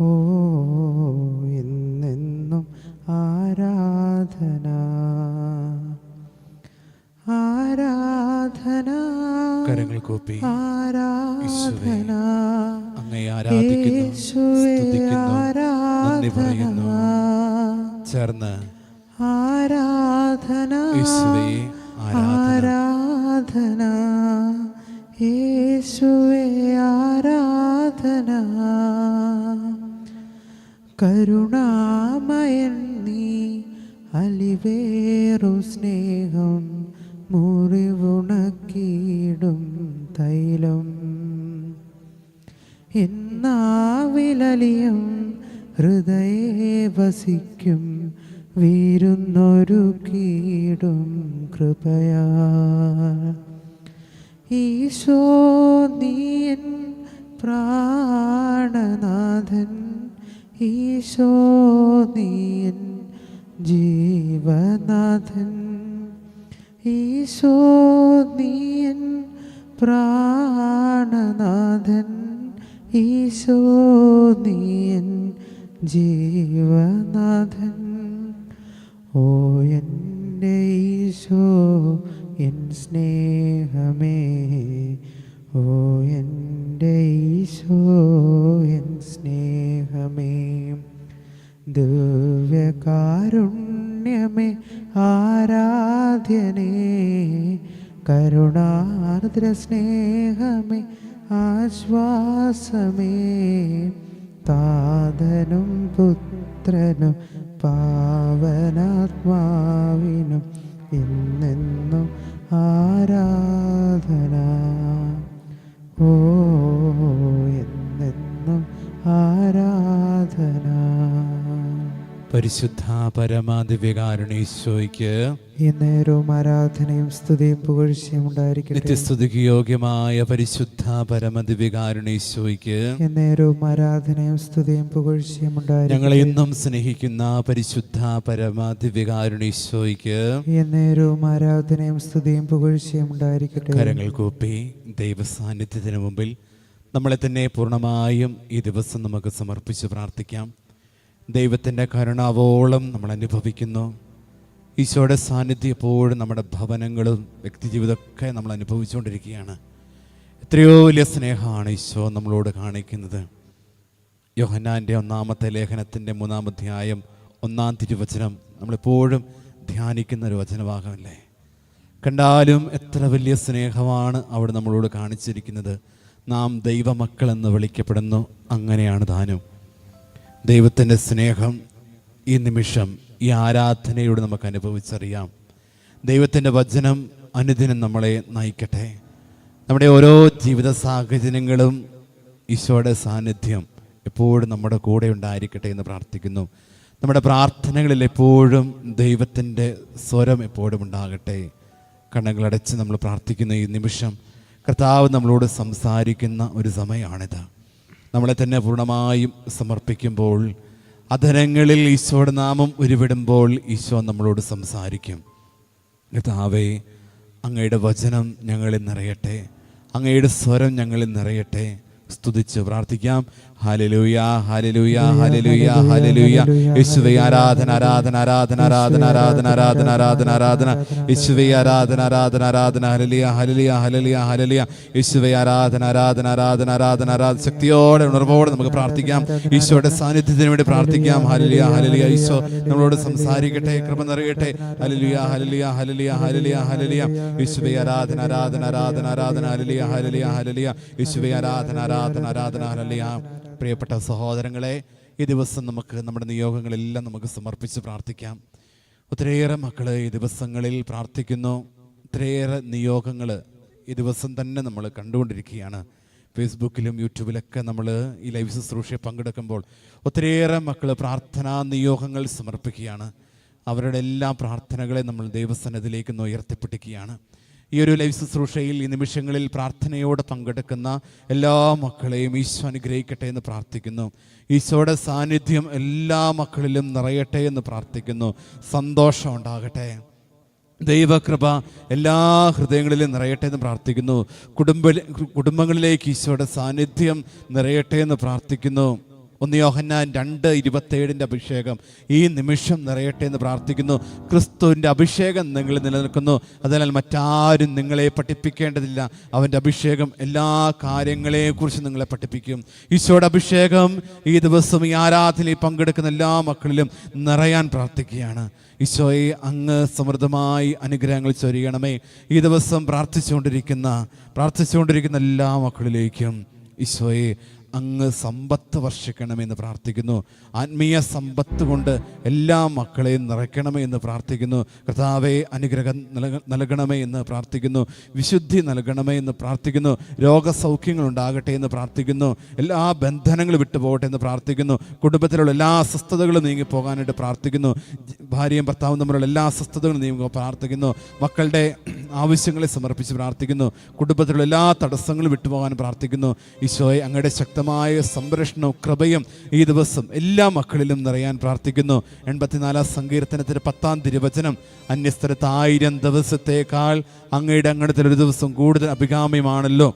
ഓ എന്നെന്നും ആരാധന. ആരാധന. കരങ്ങൾ കൂപ്പി. ആരാധന. അങ്ങയെ ആരാധിക്കുന്നു സ്തുതിക്കുന്നു നന്ദി പറയുന്നു. ആരാധന ചേർന്ന്. ആരാധന. അലിവേറു സ്നേഹം മുറിവുണക്കിയിടും തൈലം. എന്നാവിലലിയും ഹൃദയേ വസിക്കും പ്രാണനാഥൻ ഈശോ നീയൻ ജീവനാഥൻ. ഓ എന്റെ ഈശോ എൻ സ്നേഹമേ. ഓ എന്റെ ഈശോ എൻ സ്നേഹമേ. ദിവ്യകാരുണ്യമേ ആരാധ്യനേ. കരുണാർദ്ര സ്നേഹമേ പുത്രനും പാവനാത്മാവിനും ഇന്നെന്നും ആരാധന. ഓ പരിശുദ്ധ പരമാദിവ്യകാരുണീശോയ്ക്ക് എന്നേരവും ആരാധനയും സ്തുതിയും പുകഴ്ചയും ഉണ്ടായിരിക്കും നിത്യസ്തുതിക്ക് യോഗ്യമായ പരിശുദ്ധ പരമദിവ്യകാരുണീശോയ്ക്ക് എന്നേരവും ആരാധനയും സ്തുതിയും പുകഴ്ചയും ഉണ്ടായിരിക്കട്ടെ. ഞങ്ങളെ എന്നും സ്നേഹിക്കുന്ന പരിശുദ്ധ പരമാദിവ്യകാരുണീശോയ്ക്ക് എന്നേരവും ആരാധനയും സ്തുതിയും പുകഴ്ചയും ഉണ്ടായിരിക്കട്ടെ. കരങ്ങൾ കൂപ്പി ദൈവസാന്നിധ്യത്തിന് മുമ്പിൽ നമ്മളെ തന്നെ പൂർണമായും ഈ ദിവസം നമുക്ക് സമർപ്പിച്ച് പ്രാർത്ഥിക്കാം. ദൈവത്തിന്റെ കരുണാവോളം നമ്മൾ അനുഭവിക്കുന്നു. ഈശോയുടെ സാന്നിധ്യം എപ്പോഴും നമ്മുടെ ഭവനങ്ങളും വ്യക്തിജീവിതമൊക്കെ നമ്മൾ അനുഭവിച്ചുകൊണ്ടിരിക്കുകയാണ്. എത്രയോ വലിയ സ്നേഹമാണ് ഈശോ നമ്മളോട് കാണിക്കുന്നത്. യോഹന്നാന്റെ ഒന്നാമത്തെ ലേഖനത്തിന്റെ മൂന്നാം അധ്യായം ഒന്നാം തിരുവചനം നമ്മളെപ്പോഴും ധ്യാനിക്കുന്ന ഒരു വചനഭാഗമല്ലേ? കണ്ടാലും എത്ര വലിയ സ്നേഹമാണ് അവിടെ നമ്മളോട് കാണിച്ചിരിക്കുന്നത്. നാം ദൈവമക്കളെന്ന് വിളിക്കപ്പെടുന്നു. അങ്ങനെയാണ് താനും ദൈവത്തിന്റെ സ്നേഹം ഈ നിമിഷം ഈ ആരാധനയോട് നമുക്ക് അനുഭവിച്ചറിയാം. ദൈവത്തിന്റെ വചനം അനുദിനം നമ്മളെ നയിക്കട്ടെ. നമ്മുടെ ഓരോ ജീവിത സാഹചര്യങ്ങളും ഈശോയുടെ സാന്നിധ്യം എപ്പോഴും നമ്മുടെ കൂടെ ഉണ്ടായിരിക്കട്ടെ എന്ന് പ്രാർത്ഥിക്കുന്നു. നമ്മുടെ പ്രാർത്ഥനകളിൽ എപ്പോഴും ദൈവത്തിന്റെ സ്വരം എപ്പോഴും ഉണ്ടാകട്ടെ. കണ്ണുകളടച്ച് നമ്മൾ പ്രാർത്ഥിക്കുന്ന ഈ നിമിഷം കർത്താവ് നമ്മളോട് സംസാരിക്കുന്ന ഒരു സമയമാണിത്. നമ്മളെ തന്നെ പൂർണമായും സമർപ്പിക്കുമ്പോൾ അധരങ്ങളിൽ ഈശോയുടെ നാമം ഉരുവിടുമ്പോൾ ഈശോ നമ്മളോട് സംസാരിക്കും. കർത്താവേ അങ്ങയുടെ വചനം ഞങ്ങളിൽ നിറയട്ടെ. അങ്ങയുടെ സ്വരം ഞങ്ങളിൽ നിറയട്ടെ. സ്തുതിച്ച് പ്രാർത്ഥിക്കാം ഹാലലൂയ ഹാലലൂയ ഹാലലൂയ ഹാലലൂയ യേശുവേ ആരാധന ആരാധന ആരാധന ആരാധന ആരാധന ആരാധന ആരാധന ആരാധന യേശുവേ ആരാധന ആരാധന ആരാധന ഹലലിയ ഹലലിയ ഹലലിയ ഹലലിയ യേശുവേ ആരാധന ആരാധന ആരാധന ആരാധന ആരാധന ശക്തിയോടെ ഉണർവോടെ നമുക്ക് പ്രാർത്ഥിക്കാം ഈശോയുടെ സാന്നിധ്യത്തിന് വേണ്ടി പ്രാർത്ഥിക്കാം ഹലലിയ ഹലലിയ ഈശോ നമ്മളോട് സംസാരിക്കട്ടെ കൃപ നിറയട്ടെ ഹലലിയ ഹലലിയ ഹലലിയ ഹലലിയ ഹലലിയ യേശുവേ ആരാധന ആരാധന ആരാധന ആരാധന ഹലലിയ ഹലലിയ ഹലലിയ യേശുവേ ആരാധന ആരാധന ആരാധന ഹലലിയ പ്രിയപ്പെട്ട സഹോദരങ്ങളെ ഈ ദിവസം നമുക്ക് നമ്മുടെ നിയോഗങ്ങളെല്ലാം നമുക്ക് സമർപ്പിച്ച് പ്രാർത്ഥിക്കാം. ഒത്തിരിയേറെ മക്കൾ ഈ ദിവസങ്ങളിൽ പ്രാർത്ഥിക്കുന്നു. ഒത്തിരിയേറെ നിയോഗങ്ങൾ ഈ ദിവസം തന്നെ നമ്മൾ കണ്ടുകൊണ്ടിരിക്കുകയാണ്. ഫേസ്ബുക്കിലും യൂട്യൂബിലൊക്കെ നമ്മൾ ഈ ലൈവ് ശുശ്രൂഷയെ പങ്കെടുക്കുമ്പോൾ ഒത്തിരിയേറെ മക്കൾ പ്രാർത്ഥനാ നിയോഗങ്ങൾ സമർപ്പിക്കുകയാണ്. അവരുടെ എല്ലാ പ്രാർത്ഥനകളെ നമ്മൾ ദൈവസന്നതിലേക്ക് ഉയർത്തിപ്പിടിക്കുകയാണ്. ഈ ഒരു ലൈവ് ശുശ്രൂഷയിൽ ഈ നിമിഷങ്ങളിൽ പ്രാർത്ഥനയോടെ പങ്കെടുക്കുന്ന എല്ലാ മക്കളെയും ഈശോ അനുഗ്രഹിക്കട്ടെ എന്ന് പ്രാർത്ഥിക്കുന്നു. ഈശോയുടെ സാന്നിധ്യം എല്ലാ മക്കളിലും നിറയട്ടെ എന്ന് പ്രാർത്ഥിക്കുന്നു. സന്തോഷം ഉണ്ടാകട്ടെ. ദൈവകൃപ എല്ലാ ഹൃദയങ്ങളിലും നിറയട്ടെ എന്ന് പ്രാർത്ഥിക്കുന്നു. കുടുംബ കുടുംബങ്ങളിലേക്ക് ഈശോയുടെ സാന്നിധ്യം നിറയട്ടെ എന്ന് പ്രാർത്ഥിക്കുന്നു. ഒന്ന് യോഹന്നാൻ രണ്ട് ഇരുപത്തേഴിന്റെ അഭിഷേകം ഈ നിമിഷം നിറയട്ടെ എന്ന് പ്രാർത്ഥിക്കുന്നു. ക്രിസ്തുവിന്റെ അഭിഷേകം നിങ്ങളിൽ നിലനിൽക്കുന്നു. അതിനാൽ മറ്റാരും നിങ്ങളെ പഠിപ്പിക്കേണ്ടതില്ല. അവന്റെ അഭിഷേകം എല്ലാ കാര്യങ്ങളെക്കുറിച്ച് നിങ്ങളെ പഠിപ്പിക്കും. ഈശോയുടെ അഭിഷേകം ഈ ദിവസം ഈ ആരാധനയിൽ പങ്കെടുക്കുന്ന എല്ലാ മക്കളിലും നിറയാൻ പ്രാർത്ഥിക്കുകയാണ്. ഈശോയെ അങ്ങ് സമൃദ്ധമായി അനുഗ്രഹങ്ങൾ ചൊരിയണമേ. ഈ ദിവസം പ്രാർത്ഥിച്ചുകൊണ്ടിരിക്കുന്ന പ്രാർത്ഥിച്ചുകൊണ്ടിരിക്കുന്ന എല്ലാ മക്കളിലേക്കും ഈശോയെ അങ്ങ് സമ്പത്ത് വർഷിക്കണമെന്ന് പ്രാർത്ഥിക്കുന്നു. ആത്മീയ സമ്പത്ത് കൊണ്ട് എല്ലാ മക്കളെയും നിറയ്ക്കണമേ എന്ന് പ്രാർത്ഥിക്കുന്നു. കർത്താവെ അനുഗ്രഹം നൽക- നൽകണമേ എന്ന് പ്രാർത്ഥിക്കുന്നു. വിശുദ്ധി നൽകണമേ എന്ന് പ്രാർത്ഥിക്കുന്നു. രോഗസൗഖ്യങ്ങൾ ഉണ്ടാകട്ടെ എന്ന് പ്രാർത്ഥിക്കുന്നു. എല്ലാ ബന്ധനങ്ങളും വിട്ടുപോകട്ടെ എന്ന് പ്രാർത്ഥിക്കുന്നു. കുടുംബത്തിലുള്ള എല്ലാ അസ്വസ്ഥതകളും നീങ്ങിപ്പോകാനായിട്ട് പ്രാർത്ഥിക്കുന്നു. ഭാര്യയും ഭർത്താവും തമ്മിലുള്ള എല്ലാ അസ്വസ്ഥതകളും നീങ്ങുക പ്രാർത്ഥിക്കുന്നു. മക്കളുടെ ആവശ്യങ്ങളെ സമർപ്പിച്ച് പ്രാർത്ഥിക്കുന്നു. കുടുംബത്തിലുള്ള എല്ലാ തടസ്സങ്ങളും വിട്ടുപോകാൻ പ്രാർത്ഥിക്കുന്നു. ഈശോയെ അങ്ങയുടെ ശക്തമായ സംരക്ഷണവും കൃപയും ഈ ദിവസം എല്ലാ മക്കളിലും നിറയാൻ പ്രാർത്ഥിക്കുന്നു. എൺപത്തിനാലാം സങ്കീർത്തനത്തിന് പത്താം തിരുവചനം അന്യസ്ഥലത്ത് ആയിരം ദിവസത്തേക്കാൾ അങ്ങയുടെ അങ്ങനത്തിൽ ഒരു ദിവസം കൂടുതൽ അഭികാമ്യമാണല്ലോ.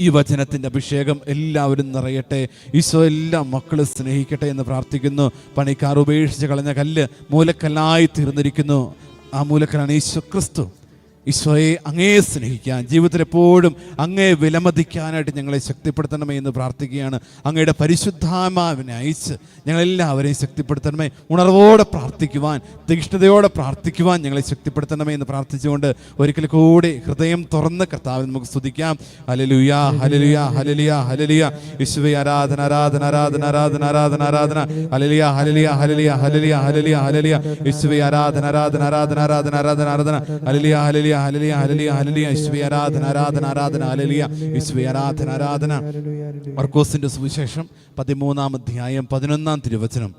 ഈ വചനത്തിന്റെ അഭിഷേകം എല്ലാവരും നിറയട്ടെ. ഈശോ എല്ലാ മക്കളും സ്നേഹിക്കട്ടെ എന്ന് പ്രാർത്ഥിക്കുന്നു. പണിക്കാർ ഉപേക്ഷിച്ച് കളഞ്ഞ കല്ല് മൂലക്കല്ലായി തീർന്നിരിക്കുന്നു. ആ മൂലക്കല്ലാണ് ഈശോ ക്രിസ്തു. ഈശോയെ അങ്ങേ സ്നേഹിക്കാൻ ജീവിതത്തിൽ എപ്പോഴും അങ്ങേ വിലമതിക്കാനായിട്ട് ഞങ്ങളെ ശക്തിപ്പെടുത്തണമേ എന്ന് പ്രാർത്ഥിക്കുകയാണ്. അങ്ങയുടെ പരിശുദ്ധാമാവിനെ അയച്ച് ഞങ്ങളെല്ലാവരെയും ശക്തിപ്പെടുത്തണമേ. ഉണർവോടെ പ്രാർത്ഥിക്കുവാൻ തീക്ഷ്ണതയോടെ പ്രാർത്ഥിക്കുവാൻ ഞങ്ങളെ ശക്തിപ്പെടുത്തണമേ എന്ന് പ്രാർത്ഥിച്ചുകൊണ്ട് ഒരിക്കൽ കൂടി ഹൃദയം തുറന്ന് കർത്താവിൽ നമുക്ക് സ്തുതിക്കാം. ഹലലുയ ഹലലുയ ഹലലിയ ഹലലിയ യേശുവെ ആരാധന ആരാധന ആരാധന ആരാധന ആരാധന ആരാധന. ഹലലിയ ഹലലിയ ഹലലിയ ഹലലിയ ഹലലിയ ഹലലിയ യേശുവേ ആരാധന ആരാധന ആരാധന ആരാധന ആരാധന ആരാധന. ഹലലിയ ഹലലിയ ഹലലിയ ഹലലിയ ഹലലിയ യേശുവേ ആരാധന ആരാധന ആരാധന. ഹലലിയ യേശുവേ ആരാധന ആരാധന. മർക്കോസിന്റെ സുവിശേഷം പതിമൂന്നാം അധ്യായം പതിനൊന്നാം തിരുവചനം.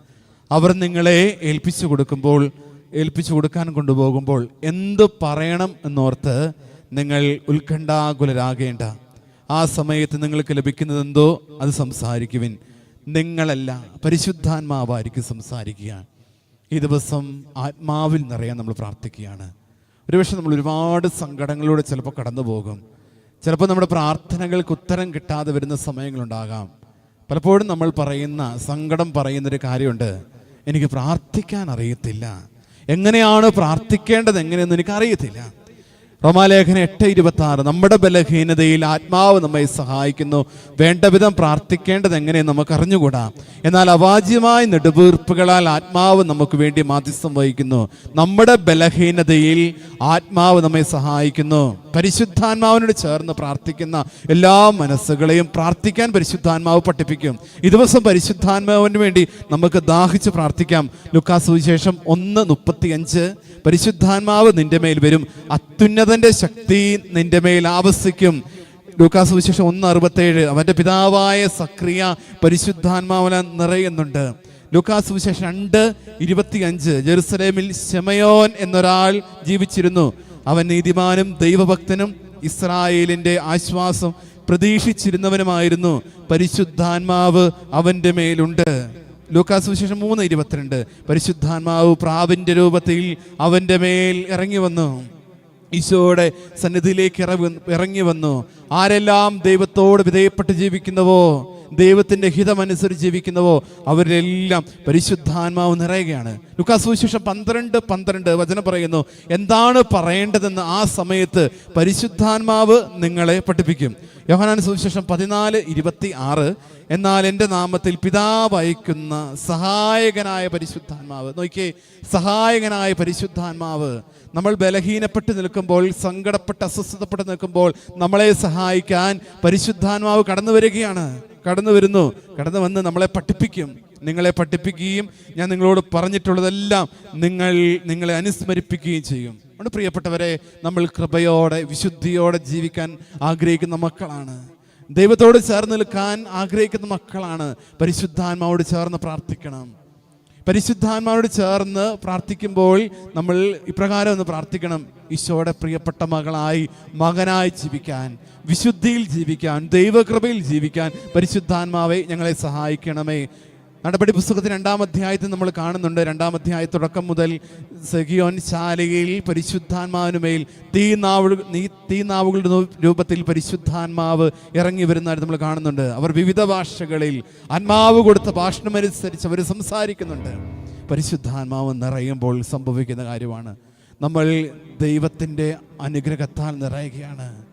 അവർ നിങ്ങളെ ഏൽപ്പിച്ചു കൊടുക്കുമ്പോൾ ഏൽപ്പിച്ചു കൊടുക്കാൻ കൊണ്ടുപോകുമ്പോൾ എന്ത് പറയണം എന്നോർത്ത് നിങ്ങൾ ഉത്കണ്ഠാകുലരാകേണ്ട. ആ സമയത്ത് നിങ്ങൾക്ക് ലഭിക്കുന്നത് എന്തോ? അത് സംസാരിക്കുവിൻ. നിങ്ങളല്ല പരിശുദ്ധാത്മാവായിരിക്കും സംസാരിക്കുക. ഈ ദിവസം ആത്മാവിൽ നിറയാൻ നമ്മൾ പ്രാർത്ഥിക്കുകയാണ്. ഒരുപക്ഷെ നമ്മൾ ഒരുപാട് സങ്കടങ്ങളിലൂടെ ചിലപ്പോൾ കടന്നു പോകും ചിലപ്പോൾ നമ്മുടെ പ്രാർത്ഥനകൾക്ക് ഉത്തരം കിട്ടാതെ വരുന്ന സമയങ്ങളുണ്ടാകാം. പലപ്പോഴും നമ്മൾ പറയുന്ന സങ്കടം പറയുന്നൊരു കാര്യമുണ്ട്. എനിക്ക് പ്രാർത്ഥിക്കാൻ അറിയത്തില്ല. എങ്ങനെയാണ് പ്രാർത്ഥിക്കേണ്ടത് എങ്ങനെയെന്ന് എനിക്ക് അറിയത്തില്ല റോമാലേഖനം എട്ട് ഇരുപത്തി ആറ് നമ്മുടെ ബലഹീനതയിൽ ആത്മാവ് നമ്മെ സഹായിക്കുന്നു. വേണ്ട വിധം പ്രാർത്ഥിക്കേണ്ടത് എങ്ങനെ നമുക്ക് അറിഞ്ഞുകൂടാ? എന്നാൽ അവാജ്യമായ നെടുവീർപ്പുകളാൽ ആത്മാവ് നമുക്ക് വേണ്ടി മാധ്യസ്ഥം വഹിക്കുന്നു. നമ്മുടെ ബലഹീനതയിൽ ആത്മാവ് നമ്മെ സഹായിക്കുന്നു. പരിശുദ്ധാത്മാവിനോട് ചേർന്ന് പ്രാർത്ഥിക്കുന്ന എല്ലാ മനസ്സുകളെയും പ്രാർത്ഥിക്കാൻ പരിശുദ്ധാത്മാവ് പഠിപ്പിക്കും. ഈ ദിവസം പരിശുദ്ധാത്മാവിന് വേണ്ടി നമുക്ക് ദാഹിച്ച് പ്രാർത്ഥിക്കാം. ലുക്കാസുവിശേഷം ഒന്ന് മുപ്പത്തിയഞ്ച്. പരിശുദ്ധാത്മാവ് നിന്റെ മേൽ വരും. അത്യുന്നതന്റെ ശക്തി നിന്റെ മേൽ ആവസിക്കും. ലൂക്കാസ് വിശേഷം ഒന്ന് അറുപത്തേഴ്. അവന്റെ പിതാവായ സക്രിയ പരിശുദ്ധാത്മാവന നിറയുന്നുണ്ട്. ലൂക്കാസ് വിശേഷം രണ്ട് ഇരുപത്തിയഞ്ച്. ജെറുസലേമിൽ ശമയോൻ എന്നൊരാൾ ജീവിച്ചിരുന്നു. അവൻ നീതിമാനും ദൈവഭക്തനും ഇസ്രായേലിന്റെ ആശ്വാസം പ്രതീക്ഷിച്ചിരുന്നവനുമായിരുന്നു. പരിശുദ്ധാത്മാവ് അവന്റെ മേലുണ്ട്. ലൂക്കാസ് വിശേഷം മൂന്ന് ഇരുപത്തിരണ്ട്. പരിശുദ്ധാത്മാവ് പ്രാവിന്റെ രൂപത്തിൽ അവന്റെ മേൽ ഇറങ്ങി വന്നു. ഈശോയുടെ സന്നിധിയിലേക്ക് ഇറങ്ങി വന്നു. ആരെല്ലാം ദൈവത്തോട് വിധേയപ്പെട്ട് ജീവിക്കുന്നവോ ദൈവത്തിന്റെ ഹിതമനുസരിച്ച് ജീവിക്കുന്നവോ അവരെല്ലാം പരിശുദ്ധാത്മാവ് നിറയുകയാണ്. ലുക്കാസ് സുവിശേഷം പന്ത്രണ്ട് പന്ത്രണ്ട് വചനം പറയുന്നു എന്താണ് പറയേണ്ടതെന്ന് ആ സമയത്ത് പരിശുദ്ധാത്മാവ് നിങ്ങളെ പഠിപ്പിക്കും. യോഹനാൻ സുവിശേഷം പതിനാല് ഇരുപത്തി ആറ് എന്നാൽ എന്റെ നാമത്തിൽ പിതാവ് അയക്കുന്ന സഹായകനായ പരിശുദ്ധാത്മാവ് നോക്കിയേ സഹായകനായ പരിശുദ്ധാത്മാവ് നമ്മൾ ബലഹീനപ്പെട്ട് നിൽക്കുമ്പോൾ സങ്കടപ്പെട്ട് അസ്വസ്ഥതപ്പെട്ട് നിൽക്കുമ്പോൾ നമ്മളെ സഹായിക്കാൻ പരിശുദ്ധാത്മാവ് കടന്നു വരികയാണ്. കടന്നു വരുന്നു. കടന്നു വന്ന് നമ്മളെ പഠിപ്പിക്കും. നിങ്ങളെ പഠിപ്പിക്കുകയും ഞാൻ നിങ്ങളോട് പറഞ്ഞിട്ടുള്ളതെല്ലാം നിങ്ങൾ നിങ്ങളെ അനുസ്മരിപ്പിക്കുകയും ചെയ്യും. അതുകൊണ്ട് പ്രിയപ്പെട്ടവരെ നമ്മൾ കൃപയോടെ വിശുദ്ധിയോടെ ജീവിക്കാൻ ആഗ്രഹിക്കുന്ന മക്കളാണ്. ദൈവത്തോട് ചേർന്ന് നിൽക്കാൻ ആഗ്രഹിക്കുന്ന മക്കളാണ്. പരിശുദ്ധാത്മാവോട് ചേർന്ന് പ്രാർത്ഥിക്കണം. പരിശുദ്ധാത്മാവോട് ചേർന്ന് പ്രാർത്ഥിക്കുമ്പോൾ നമ്മൾ ഇപ്രകാരം ഒന്ന് പ്രാർത്ഥിക്കണം. ഈശോയുടെ പ്രിയപ്പെട്ട മകളായി മകനായി ജീവിക്കാൻ വിശുദ്ധിയിൽ ജീവിക്കാൻ ദൈവകൃപയിൽ ജീവിക്കാൻ പരിശുദ്ധാത്മാവെ ഞങ്ങളെ സഹായിക്കണമേ. നടപടി പുസ്തകത്തിന് രണ്ടാം അധ്യായത്തിൽ നമ്മൾ കാണുന്നുണ്ട്. രണ്ടാം അധ്യായ തുടക്കം മുതൽ സെഗിയോൻ ശാലയിൽ പരിശുദ്ധാത്മാവിനുമേൽ തീ നീ തീ നാവുകളുടെ രൂപത്തിൽ പരിശുദ്ധാത്മാവ് ഇറങ്ങി വരുന്നതായിട്ട് നമ്മൾ കാണുന്നുണ്ട്. അവർ വിവിധ ഭാഷകളിൽ ആത്മാവ് കൊടുത്ത ഭാഷണമനുസരിച്ച് അവർ സംസാരിക്കുന്നുണ്ട്. പരിശുദ്ധാത്മാവ് നിറയുമ്പോൾ സംഭവിക്കുന്ന കാര്യമാണ്. നമ്മൾ ദൈവത്തിന്റെ അനുഗ്രഹത്താൽ നിറയുകയാണ്.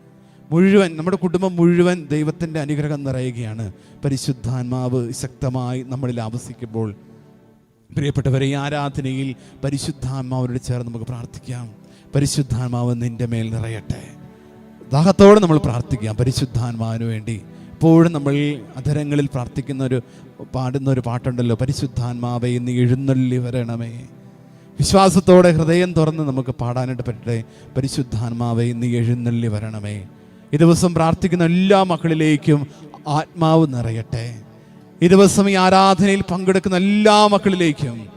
മുഴുവൻ നമ്മുടെ കുടുംബം മുഴുവൻ ദൈവത്തിന്റെ അനുഗ്രഹം നിറയുകയാണ്. പരിശുദ്ധാത്മാവ് ശക്തമായി നമ്മളിൽ ആവസിക്കുമ്പോൾ. പ്രിയപ്പെട്ടവരെ ഈ ആരാധനയിൽ പരിശുദ്ധാത്മാവരോട് ചേർന്ന് നമുക്ക് പ്രാർത്ഥിക്കാം. പരിശുദ്ധാത്മാവ് നിന്റെ മേൽ നിറയട്ടെ. ദാഹത്തോടെ നമ്മൾ പ്രാർത്ഥിക്കാം പരിശുദ്ധാത്മാവിന് വേണ്ടി. എപ്പോഴും നമ്മൾ അധരങ്ങളിൽ പ്രാർത്ഥിക്കുന്ന ഒരു പാടുന്ന ഒരു പാട്ടുണ്ടല്ലോ പരിശുദ്ധാത്മാവെ നീ എഴുന്നള്ളി വരണമേ. വിശ്വാസത്തോടെ ഹൃദയം തുറന്ന് നമുക്ക് പാടാനായിട്ട് പറ്റട്ടെ. പരിശുദ്ധാത്മാവെ നീ എഴുന്നള്ളി വരണമേ. ഈ ദിവസം പ്രാർത്ഥിക്കുന്ന എല്ലാ മക്കളിലേക്കും ആത്മാവ് നിറയട്ടെ. ഈ ദിവസം ഈ ആരാധനയിൽ പങ്കെടുക്കുന്ന എല്ലാ മക്കളിലേക്കും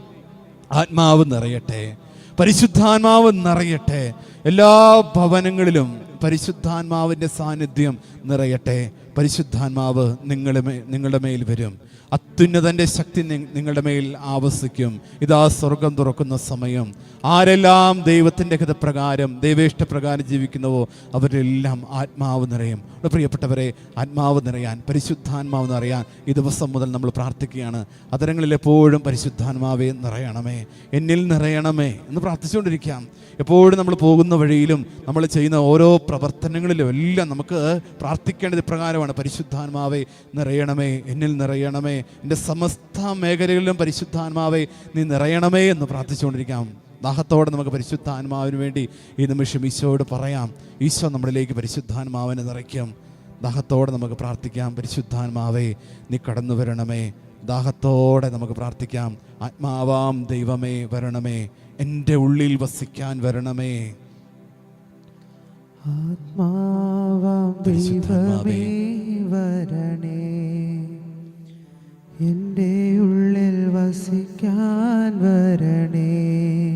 ആത്മാവ് നിറയട്ടെ. പരിശുദ്ധാത്മാവ് നിറയട്ടെ. എല്ലാ ഭവനങ്ങളിലും പരിശുദ്ധാത്മാവിന്റെ സാന്നിധ്യം നിറയട്ടെ. പരിശുദ്ധാത്മാവ് നിങ്ങളുടെ മേ നിങ്ങളുടെ മേൽ വരും. അത്യുന്നതന്റെ ശക്തി നിങ്ങളുടെ മേൽ ആവസിക്കും. ഇതാ സ്വർഗം തുറക്കുന്ന സമയം. ആരെല്ലാം ദൈവത്തിന്റെ ഹിതപ്രകാരം ദൈവേഷ്ടപ്രകാരം ജീവിക്കുന്നുവോ അവരെല്ലാം ആത്മാവ് നിറയും. പ്രിയപ്പെട്ടവരെ ആത്മാവ് നിറയാൻ പരിശുദ്ധാത്മാവ് നിറയാൻ ഈ ദിവസം മുതൽ നമ്മൾ പ്രാർത്ഥിക്കുകയാണ്. അതരങ്ങളിൽ എപ്പോഴും പരിശുദ്ധാത്മാവേ നിറയണമേ. എന്നിൽ നിറയണമേ എന്ന് പ്രാർത്ഥിച്ചുകൊണ്ടിരിക്കാം. എപ്പോഴും നമ്മൾ പോകുന്ന വഴിയിലും നമ്മൾ ചെയ്യുന്ന ഓരോ പ്രവർത്തനങ്ങളിലും എല്ലാം നമുക്ക് പ്രാർത്ഥിക്കേണ്ടത് ഇപ്രകാരമാണ്. പരിശുദ്ധാത്മാവേ നിറയണമേ എന്നിൽ നിറയണമേ. എന്റെ സമസ്ത മേഖലകളിലും പരിശുദ്ധാത്മാവേ നീ നിറയണമേ എന്ന് പ്രാർത്ഥിച്ചുകൊണ്ടിരിക്കാം. ദാഹത്തോടെ നമുക്ക് പരിശുദ്ധാത്മാവിന് വേണ്ടി ഈ നിമിഷം ഈശോയോട് പറയാം. ഈശോ നമ്മളിലേക്ക് പരിശുദ്ധാത്മാവിനെ നിറയ്ക്കും. ദാഹത്തോടെ നമുക്ക് പ്രാർത്ഥിക്കാം. പരിശുദ്ധാത്മാവേ നീ കടന്നു വരണമേ. ദാഹത്തോടെ നമുക്ക് പ്രാർത്ഥിക്കാം. ആത്മാവാം ദൈവമേ വരണമേ. എന്റെ ഉള്ളിൽ വസിക്കാൻ വരണമേ. ആത്മാവാം ദൈവമേ വരണേ. എന്റെ ഉള്ളിൽ വസിക്കാൻ വരണേ.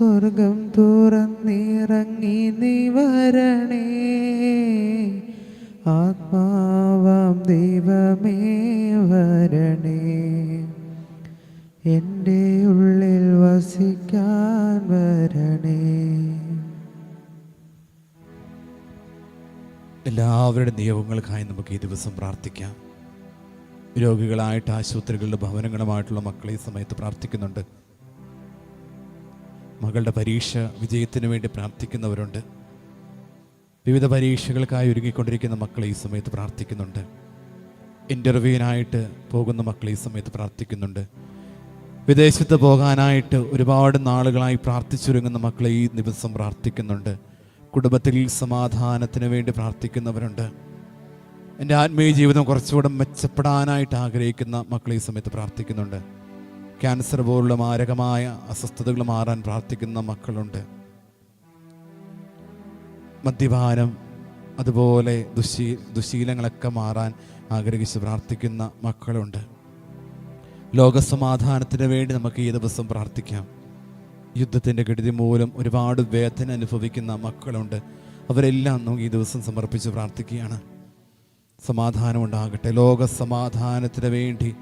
സ്വർഗം തുറന്നിറങ്ങി നീ വരണേ. ആത്മാവാം ദൈവമേ വരണേ. എന്റെ ഉള്ളിൽ വസിക്കാൻ വരണേ. എല്ലാവരുടെ നിയമങ്ങൾക്കായി നമുക്ക് ഈ ദിവസം പ്രാർത്ഥിക്കാം. രോഗികളായിട്ട് ആശുപത്രികളിലും ഭവനങ്ങളുമായിട്ടുള്ള മക്കളെ ഈ സമയത്ത് പ്രാർത്ഥിക്കുന്നുണ്ട്. മകളുടെ പരീക്ഷ വിജയത്തിന് വേണ്ടി പ്രാർത്ഥിക്കുന്നവരുണ്ട്. വിവിധ പരീക്ഷകൾക്കായി ഒരുങ്ങിക്കൊണ്ടിരിക്കുന്ന മക്കളെ ഈ സമയത്ത് പ്രാർത്ഥിക്കുന്നുണ്ട്. ഇന്റർവ്യൂവിനായിട്ട് പോകുന്ന മക്കളെ ഈ സമയത്ത് പ്രാർത്ഥിക്കുന്നുണ്ട്. വിദേശത്ത് പോകാനായിട്ട് ഒരുപാട് നാളുകളായി പ്രാർത്ഥിച്ചൊരുങ്ങുന്ന മക്കളെ ഈ ദിവസം പ്രാർത്ഥിക്കുന്നുണ്ട്. കുടുംബത്തിൽ സമാധാനത്തിന് വേണ്ടി പ്രാർത്ഥിക്കുന്നവരുണ്ട്. എന്റെ ആത്മീയ ജീവിതം കുറച്ചുകൂടെ മെച്ചപ്പെടാനായിട്ട് ആഗ്രഹിക്കുന്ന മക്കളെ ഈ സമയത്ത് പ്രാർത്ഥിക്കുന്നുണ്ട്. ക്യാൻസർ പോലുള്ള മാരകമായ അസ്വസ്ഥതകൾ മാറാൻ പ്രാർത്ഥിക്കുന്ന മക്കളുണ്ട്. മദ്യപാനം അതുപോലെ ദുശീ ദുശീലങ്ങളൊക്കെ മാറാൻ ആഗ്രഹിച്ച് പ്രാർത്ഥിക്കുന്ന മക്കളുണ്ട്. ലോകസമാധാനത്തിന് വേണ്ടി നമുക്ക് ഈ ദിവസം പ്രാർത്ഥിക്കാം. യുദ്ധത്തിന്റെ കെടുതി മൂലം ഒരുപാട് വേദന അനുഭവിക്കുന്ന മക്കളുണ്ട്. അവരെല്ലാം നമുക്ക് ഈ ദിവസം സമർപ്പിച്ച് പ്രാർത്ഥിക്കുകയാണ്. സമാധാനം ഉണ്ടാകട്ടെ. ലോക സമാധാനത്തിന് വേണ്ടി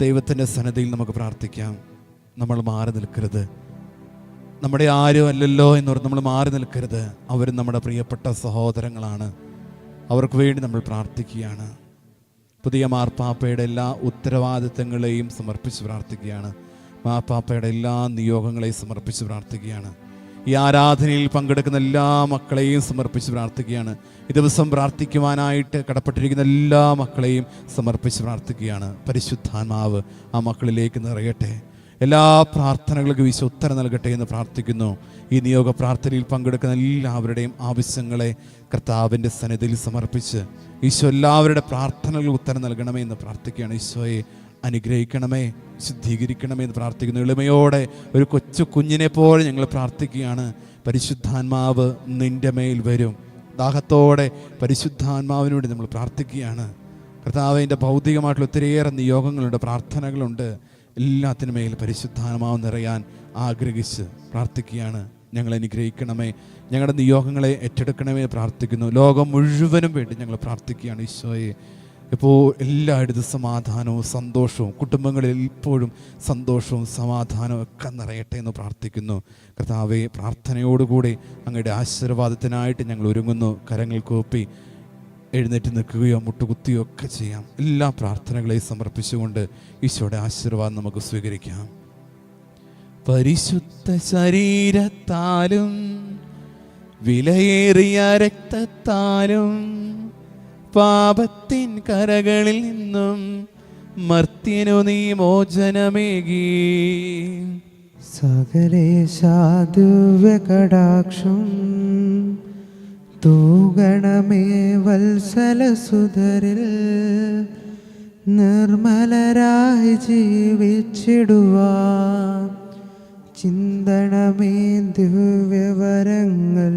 ദൈവത്തിന്റെ സന്നദ്ധയിൽ നമുക്ക് പ്രാർത്ഥിക്കാം. നമ്മൾ മാറി നിൽക്കരുത്. നമ്മുടെ ആരും അല്ലല്ലോ എന്നോർത്ത് നമ്മൾ മാറി നിൽക്കരുത്. അവർ നമ്മുടെ പ്രിയപ്പെട്ട സഹോദരങ്ങളാണ്. അവർക്ക് വേണ്ടി നമ്മൾ പ്രാർത്ഥിക്കുകയാണ്. പുതിയ മാർപ്പാപ്പയുടെ എല്ലാ ഉത്തരവാദിത്തങ്ങളെയും സമർപ്പിച്ച് പ്രാർത്ഥിക്കുകയാണ്. മാർപ്പാപ്പയുടെ എല്ലാ നിയോഗങ്ങളെയും സമർപ്പിച്ച് പ്രാർത്ഥിക്കുകയാണ്. ഈ ആരാധനയിൽ പങ്കെടുക്കുന്ന എല്ലാ മക്കളെയും സമർപ്പിച്ച് പ്രാർത്ഥിക്കുകയാണ്. ഈ ദിവസം പ്രാർത്ഥിക്കുവാനായിട്ട് കടപ്പെട്ടിരിക്കുന്ന എല്ലാ മക്കളെയും സമർപ്പിച്ച് പ്രാർത്ഥിക്കുകയാണ്. പരിശുദ്ധാത്മാവ് ആ മക്കളിലേക്ക് നിറയട്ടെ. എല്ലാ പ്രാർത്ഥനകൾക്കും ഈശോ ഉത്തരം നൽകട്ടെ എന്ന് പ്രാർത്ഥിക്കുന്നു. ഈ നിയോഗ പ്രാർത്ഥനയിൽ പങ്കെടുക്കുന്ന എല്ലാവരുടെയും ആവശ്യങ്ങളെ കർത്താവിന്റെ സന്നിധിയിൽ സമർപ്പിച്ച് ഈശോ എല്ലാവരുടെ പ്രാർത്ഥനകൾക്ക് ഉത്തരം നൽകണമേ എന്ന് പ്രാർത്ഥിക്കുകയാണ്. ഈശോയെ അനുഗ്രഹിക്കണമേ ശുദ്ധീകരിക്കണമേ എന്ന് പ്രാർത്ഥിക്കുന്നു. എളിമയോടെ ഒരു കൊച്ചു കുഞ്ഞിനെ പോലെ ഞങ്ങൾ പ്രാർത്ഥിക്കുകയാണ്. പരിശുദ്ധാത്മാവ് നിന്റെ മേൽ വരും. ദാഹത്തോടെ പരിശുദ്ധാത്മാവിനോട് നമ്മൾ പ്രാർത്ഥിക്കുകയാണ്. കർത്താവിന്റെ ഭൗതികമായിട്ടുള്ള ഒത്തിരിയേറെ നിയോഗങ്ങളുണ്ട് പ്രാർത്ഥനകളുണ്ട്. എല്ലാത്തിനും മേൽ പരിശുദ്ധാത്മാവ് നിറയാൻ ആഗ്രഹിച്ച് പ്രാർത്ഥിക്കുകയാണ്. ഞങ്ങൾ അനുഗ്രഹിക്കണമേ. ഞങ്ങളുടെ നിയോഗങ്ങളെ ഏറ്റെടുക്കണമേ പ്രാർത്ഥിക്കുന്നു. ലോകം മുഴുവനും വേണ്ടി ഞങ്ങൾ പ്രാർത്ഥിക്കുകയാണ്. ഈശോയെ ഇപ്പോൾ എല്ലായിടത്തും സമാധാനവും സന്തോഷവും കുടുംബങ്ങളിൽ ഇപ്പോഴും സന്തോഷവും സമാധാനവും ഒക്കെ നിറയട്ടെ എന്ന് പ്രാർത്ഥിക്കുന്നു. കർത്താവെ പ്രാർത്ഥനയോടുകൂടി അങ്ങയുടെ ആശീർവാദത്തിനായിട്ട് ഞങ്ങൾ ഒരുങ്ങുന്നു. കരങ്ങൾ കോപ്പി എഴുന്നേറ്റ് നിൽക്കുകയോ മുട്ടുകുത്തുകയോ ഒക്കെ ചെയ്യാം. എല്ലാ പ്രാർത്ഥനകളെയും സമർപ്പിച്ചുകൊണ്ട് ഈശോയുടെ ആശീർവാദം നമുക്ക് സ്വീകരിക്കാം. പരിശുദ്ധ ശരീരത്താലും വിലയേറിയ രക്തത്താലും പാപത്തിൻ കരകളിൽ നിന്നും മർത്യനു നീ മോചനമേകി. സകലേശാദുവ്യകടാക്ഷം തൂഗണമേ വത്സലസുധരിൽ നിർമ്മലരായി ജീവിച്ചിടുവാ ചിന്തണമേ ദിവ്യവരങ്ങൾ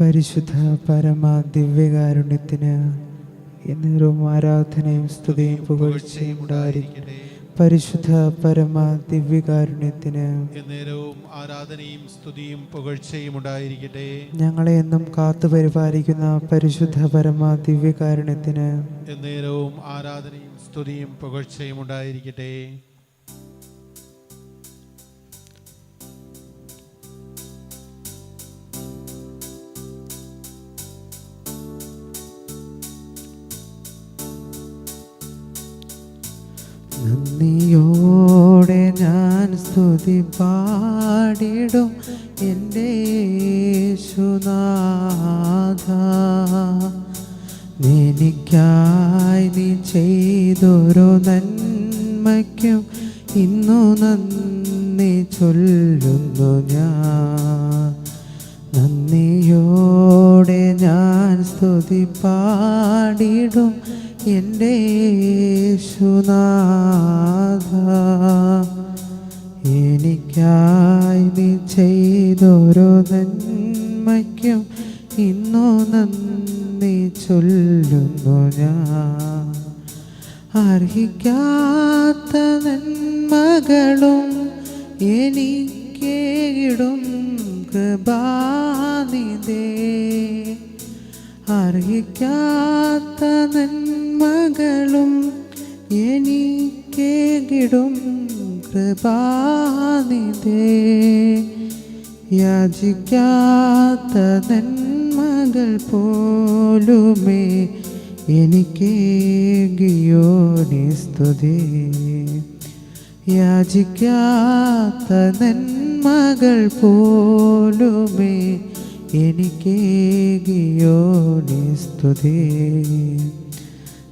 പരിശുദ്ധ പരമ ദിവ്യകാരുണ്യത്തിന് എന്നും ആരാധനയും സ്തുതിയും പുകഴ്ചയും ഉണ്ടായിരിക്കട്ടെ. പരിശുദ്ധ പരമ ദിവ്യകാരുണ്യത്തിന് എന്നേരവും ആരാധനയും സ്തുതിയും പുകഴ്ചയും ഉണ്ടായിരിക്കട്ടെ. ഞങ്ങളെ എന്നും കാത്തു പരിപാലിക്കുന്ന പരിശുദ്ധ പരമ ദിവ്യകാരുണ്യത്തിന് എന്നേരവും ആരാധനയും സ്തുതിയും പുകഴ്ചയും ഉണ്ടായിരിക്കട്ടെ. സ്തുതി പാടിടും എന്റെ യേശുനാഥ. എനിക്കായി നീ ചെയ്തൊരു നന്മയ്ക്കും ഇന്നു നന്ദി ചൊല്ലുന്നു ഞാൻ. നന്ദിയോടെ ഞാൻ സ്തുതി പാടിടും എന്റെ യേശുനാഥ. എനിക്കായി നീ ചെയ്തൊരു നന്മയ്ക്കും ഇന്നു നന്ദി ചൊല്ലുന്നു ഞാൻ. അർഹിക്കാത്ത നന്മകളും എനിക്കേടും കൃപാനിതേ അർഹിക്കാത്ത നന്മകളും എനിക്കേകിടും കൃപാനിതേ യാചിക്കാത്ത നന്മകൾ പോലുമേ എനിക്കേകിയോ സ്തുതി. യാചിക്കാത്ത നന്മകൾ പോലുമേ എനിക്കേകിയോ നിസ്തുതി